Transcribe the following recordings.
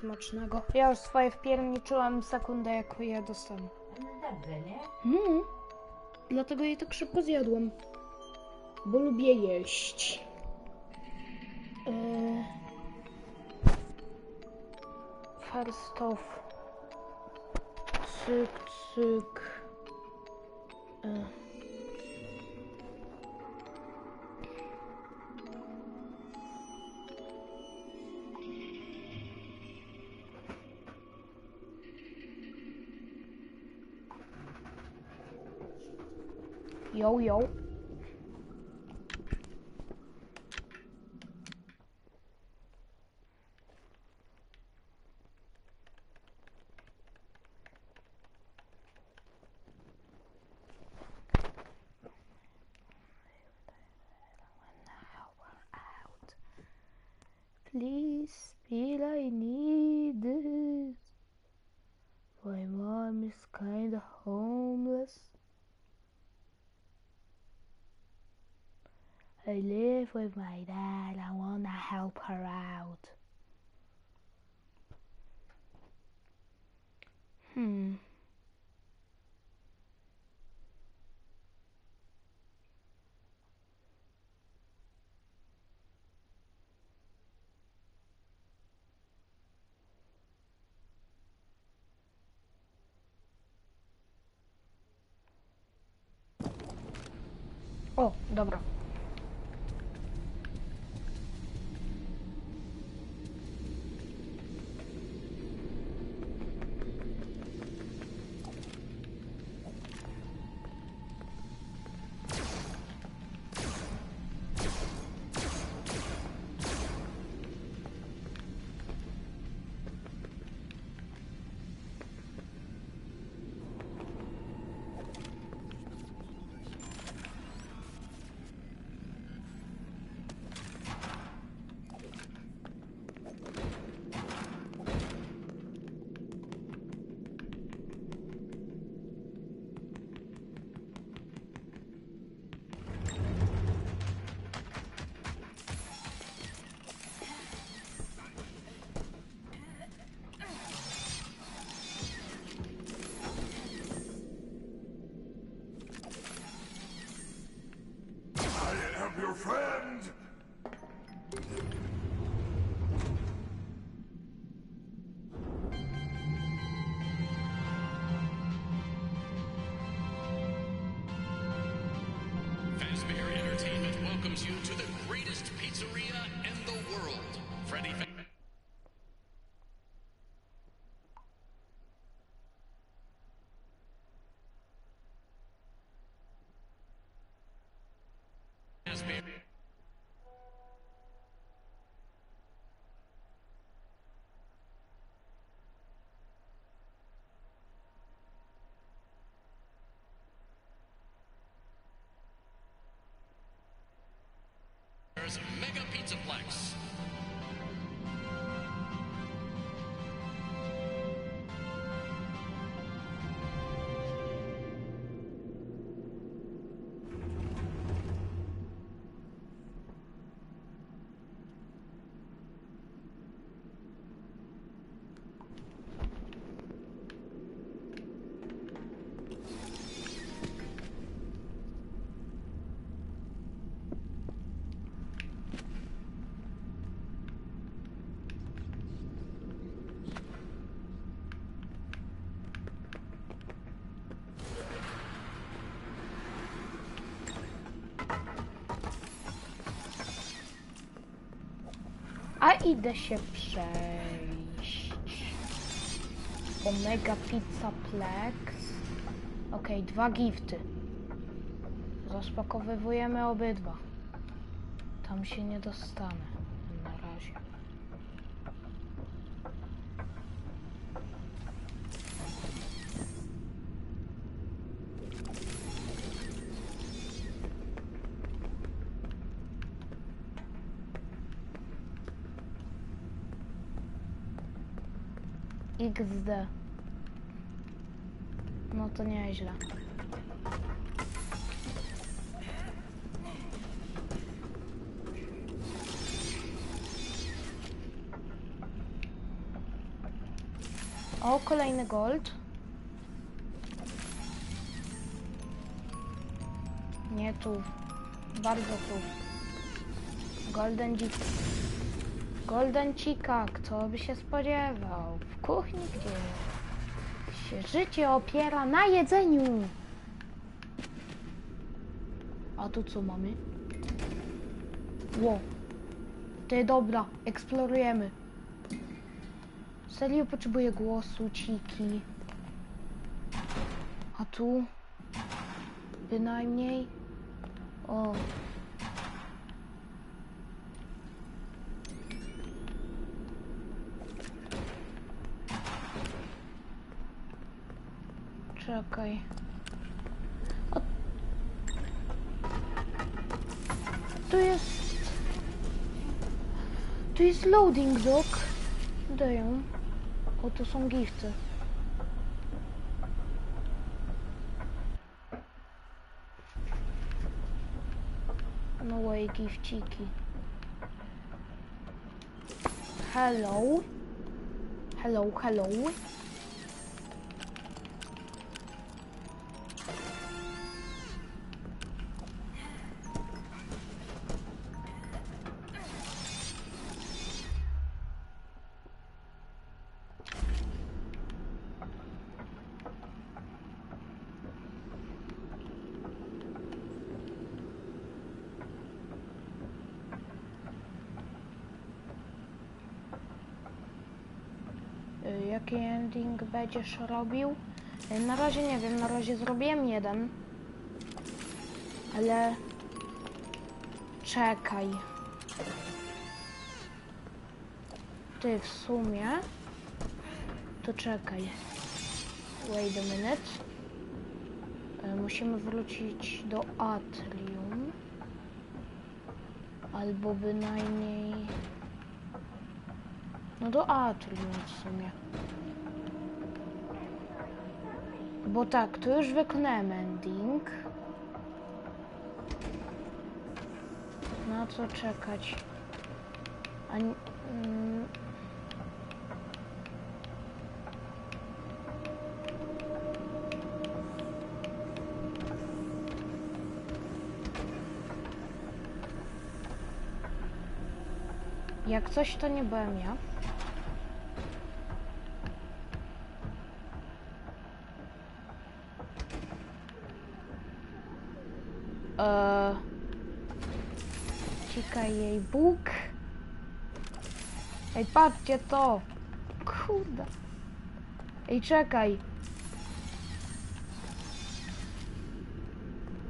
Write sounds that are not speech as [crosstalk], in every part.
Smacznego. Ja już swoje wpierniczyłam sekundę, jak je dostanę. No dobrze, nie? Mm. Dlatego je tak szybko zjadłam. Bo lubię jeść. Yy... First off. Cyk, cyk. Yy. Yo, yo. Please, feel I need this. My mom is kinda homeless. I live with my dad. I wanna help her out. Hmm. O, dobra. Welcomes you to the greatest pizzeria in the world. Freddy There's Mega A idę się przejść. Omega Pizza Plex. Okej, dwa gifty. Rozpakowywujemy obydwa. Tam się nie dostanę. Na razie. XD. No to nieźle. O, kolejny gold. Nie tu. Bardzo tu. Golden dzik. Golden cika, kto by się spodziewał? W kuchni, gdzie się życie opiera na jedzeniu. A tu co mamy? Ło. Ty, dobra, eksplorujemy. Serio potrzebuję głosu, ciki. A tu? Bynajmniej. O. Czekaj. O. Tu jest... Tu jest loading dock. Daję. O, to są gifty. No way, gifciki. Hello. Hello, hello. Jaki ending będziesz robił? Y, Na razie nie wiem, na razie zrobiłem jeden. Ale... Czekaj. Ty w sumie... To czekaj. Wait a minute. Y, Musimy wrócić do Atrium. Albo bynajmniej... No do Atrium w sumie. Bo tak, tu już wykonałem ending. Na co czekać? A mm. Jak coś, to nie byłem ja. Eee, Cika jej Bóg. Ej, patrzcie to. Kurde. Ej, czekaj.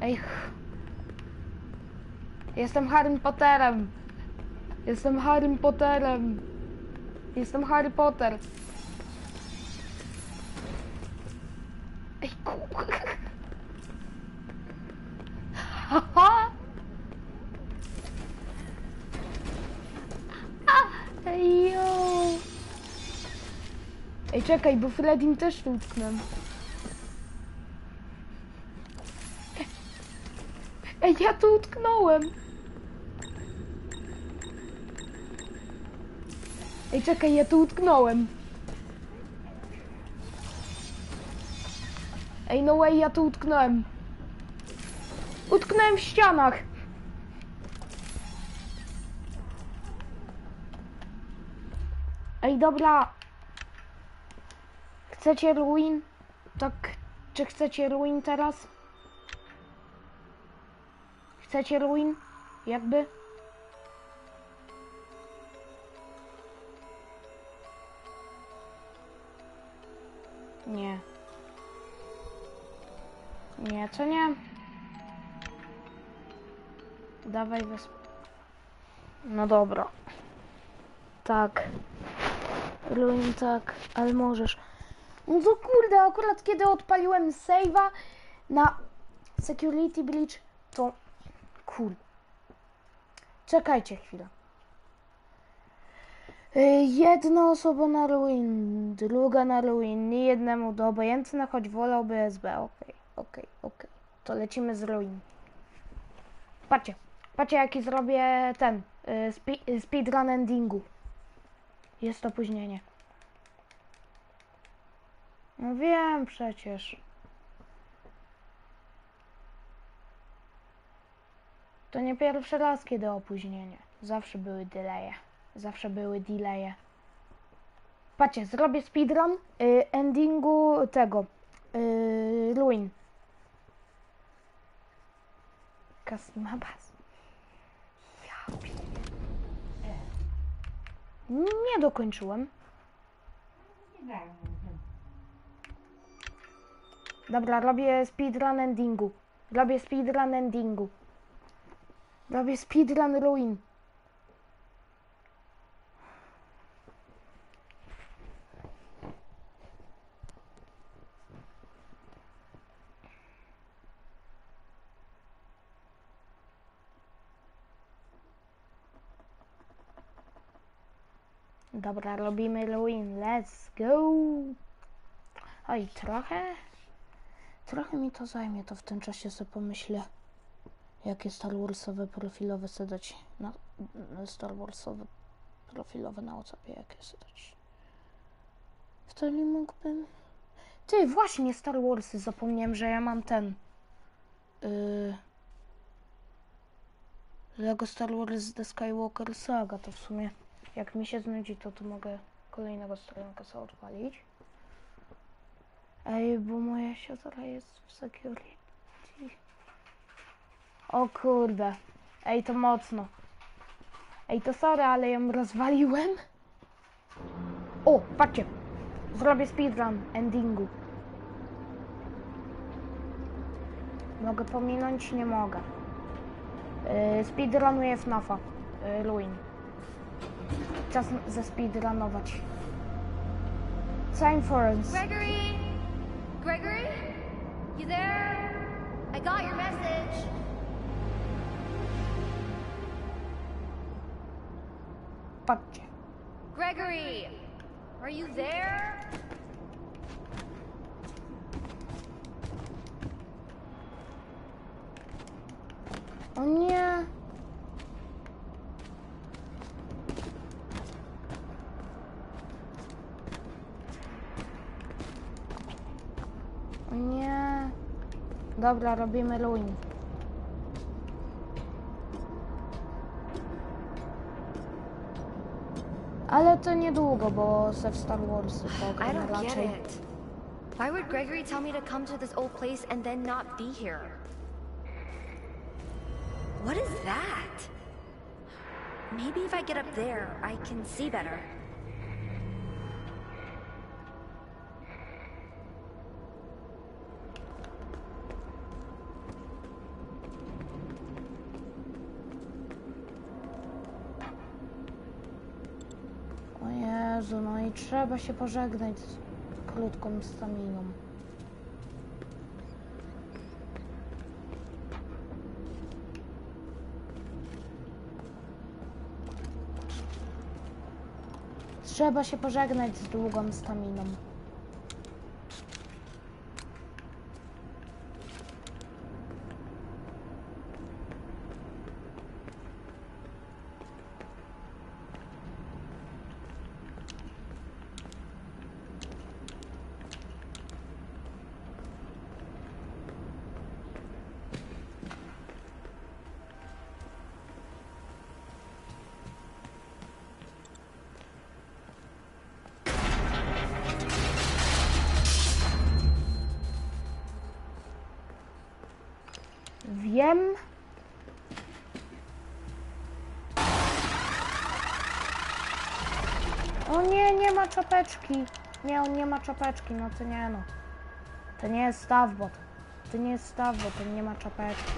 Ej. Jestem Harry Potterem. Jestem Harry Potterem. Jestem Harry Potter. Ej, kurde. Haha! Ej, jo! Ej, czekaj, bo Fredim też utknę. Ej, ja tu utknąłem. Ej, czekaj, ja tu utknąłem. Ej, no way, ja tu utknąłem. Utknąłem w ścianach. Ej, dobra. Chcecie ruin? Tak, czy chcecie ruin teraz? Chcecie ruin? Jakby? Nie. Nie, co nie? Dawaj bez... No dobra. Tak. Ruin tak, ale możesz. No to kurde, akurat kiedy odpaliłem save'a na Security Breach, to... Kurde. Czekajcie chwilę. Y, Jedna osoba na ruin, druga na ruin, nie jednemu do obojętne, choć wolałby SB. Okej, okej, okej. To lecimy z ruin. Patrzcie, patrzcie jaki zrobię ten y, speedrun endingu. Jest opóźnienie. No wiem przecież. To nie pierwszy raz, kiedy opóźnienie. Zawsze były delaye. Zawsze były delaye. Patrzcie, zrobię speedrun y, endingu tego. Y, Ruin. Kasmabas. Ja Nie dokończyłem. Dobra, robię speedrun endingu. Robię speedrun endingu. Robię speedrun ruin. Dobra, robimy ruin. Let's go. Oj, trochę. Trochę mi to zajmie, to w tym czasie sobie pomyślę, jakie Star Warsowe profilowe sobie dać. Na, Star Warsowe profilowe na WhatsAppie, jakie sobie dać. Wtedy mógłbym. Ty, właśnie Star Warsy, zapomniałem, że ja mam ten. Yy, Lego Star Wars The Skywalker Saga, to w sumie jak mi się znudzi, to tu mogę kolejnego stronka sobie odpalić. Ej, bo moja siostra jest w security. O kurde. Ej, to mocno. Ej, to sorry, ale ją rozwaliłem. O, patrzcie. Zrobię speedrun endingu. Mogę pominąć? Nie mogę. Yy, speedrunuję FNAFa. Yy, Ruin. Czas zespeedrunować. Time for us. Gregory? Gregory? You there? I got your message. Patrzcie. Gregory! Are you there? O nie. O nie. Dobra, robimy ruin. Ale to niedługo, bo se w Star Warsy [sighs] I don't get raczej. it. Why would Gregory tell me to come to this old place and then not be here? What is that? Maybe if I get up there, I can see better. Trzeba się pożegnać z krótką staminą. Trzeba się pożegnać z długą staminą. Wiem. O nie, nie ma czapeczki. Nie, on nie ma czapeczki, no to nie no. To nie jest stawbot. To nie jest stawbot, on nie ma czapeczki.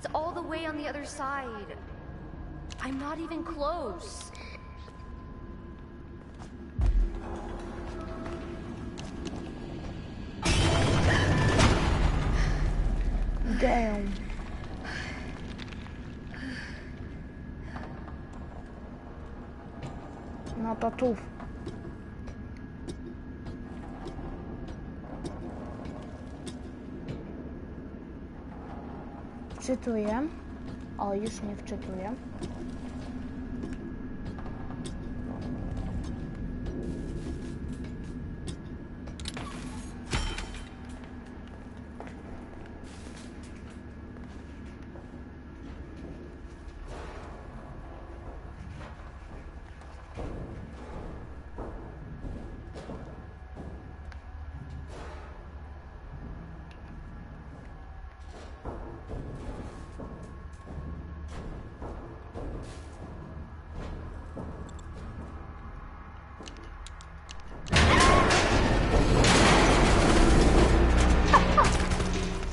That's all the way on the other side. I'm not even close. Damn. Not that tough. Wczytuję. O, już nie wczytuję.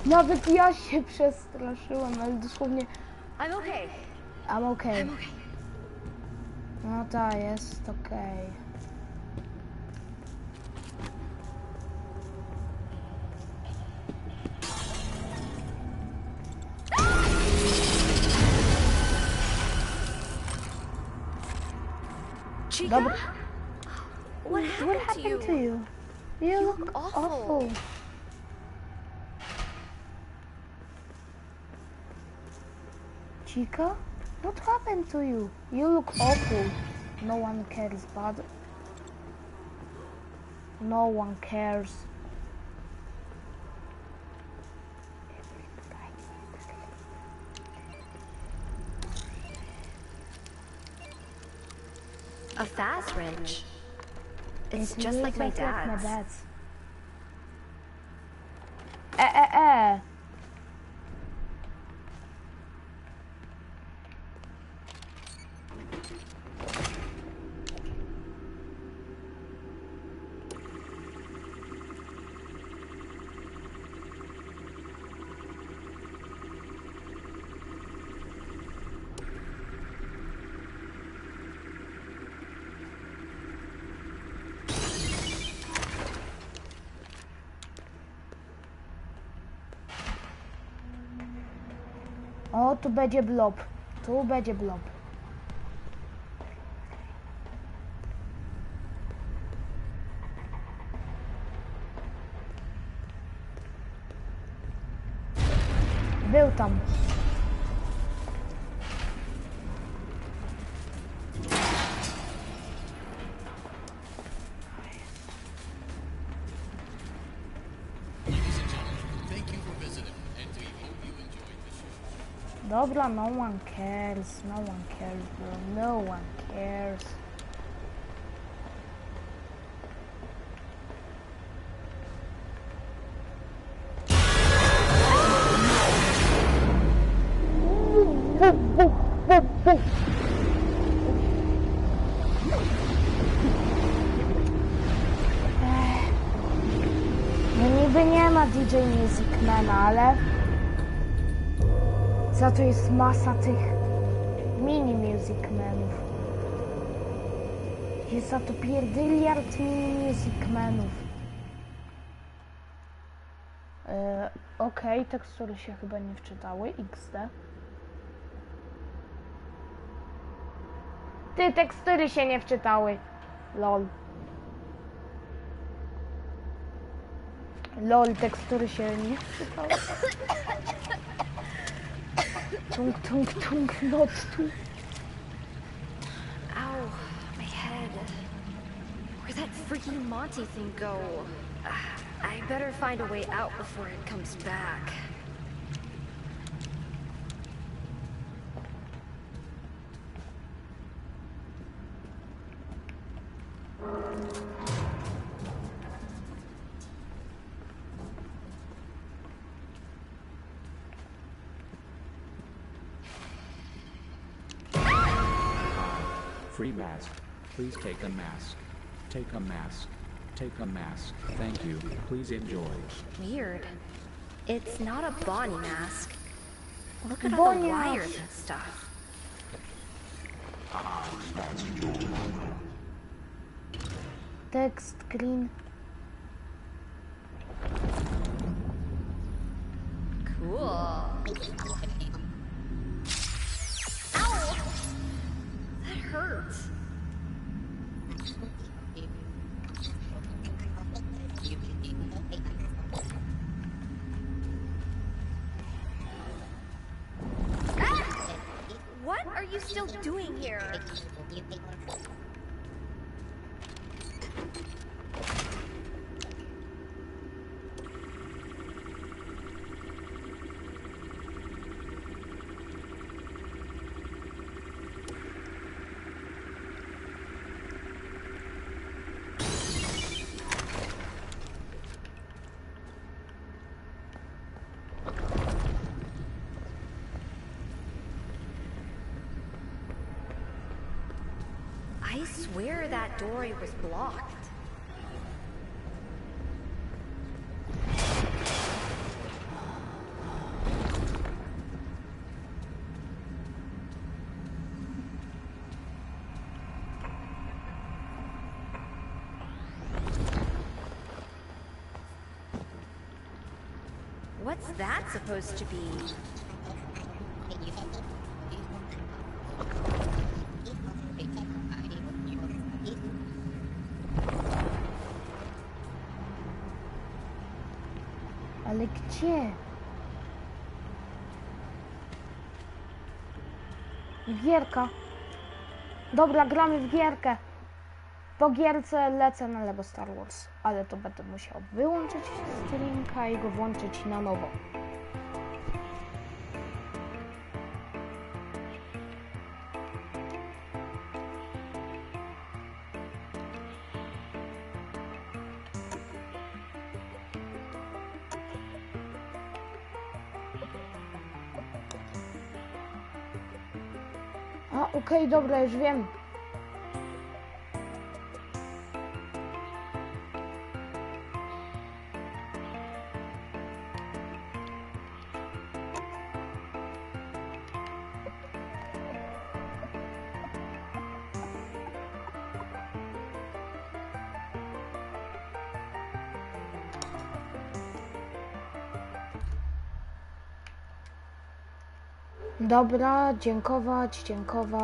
Nawet ja się przestraszyłem, ale dosłownie I'm okay. I'm okay. No ta jest okej. Chica? Dobra. What happened, What happened to you? You look awful. awful. Chica, what happened to you? You look awful. No one cares, but no one cares. A fast wrench. It's It just like my like my dad's. Tu będzie blob. Tu będzie blob. Był tam. Dobra, no one cares. No one cares, bro. No one cares. No niby nie ma DJ Musicmana, ale za to jest masa tych mini Musicmanów. Jest za to pierdyliard mini Musicmanów. Yy, Okej, tekstury się chyba nie wczytały. XD. Ty, tekstury się nie wczytały. Lol. Lol, tekstury się nie wczytały. [coughs] Tung, tung, tung, not tung. Ow, my head. Where'd that freaking Monty thing go? I better find a way out before it comes back. Please take a mask. Take a mask. Take a mask. Thank you. Please enjoy. Weird. It's not a Bonnie mask. Look at all the wires and stuff. Text green. Cool. Ow! That hurts. Ah! What are you still doing here? I swear that door was blocked. What's that supposed to be? Gdzie? Gierka. Dobra, gramy w gierkę. Po gierce lecę na Lego Star Wars, ale to będę musiał wyłączyć streamka i go włączyć na nowo. A, okej, dobra, już wiem. Dobra, dziękować, dziękować.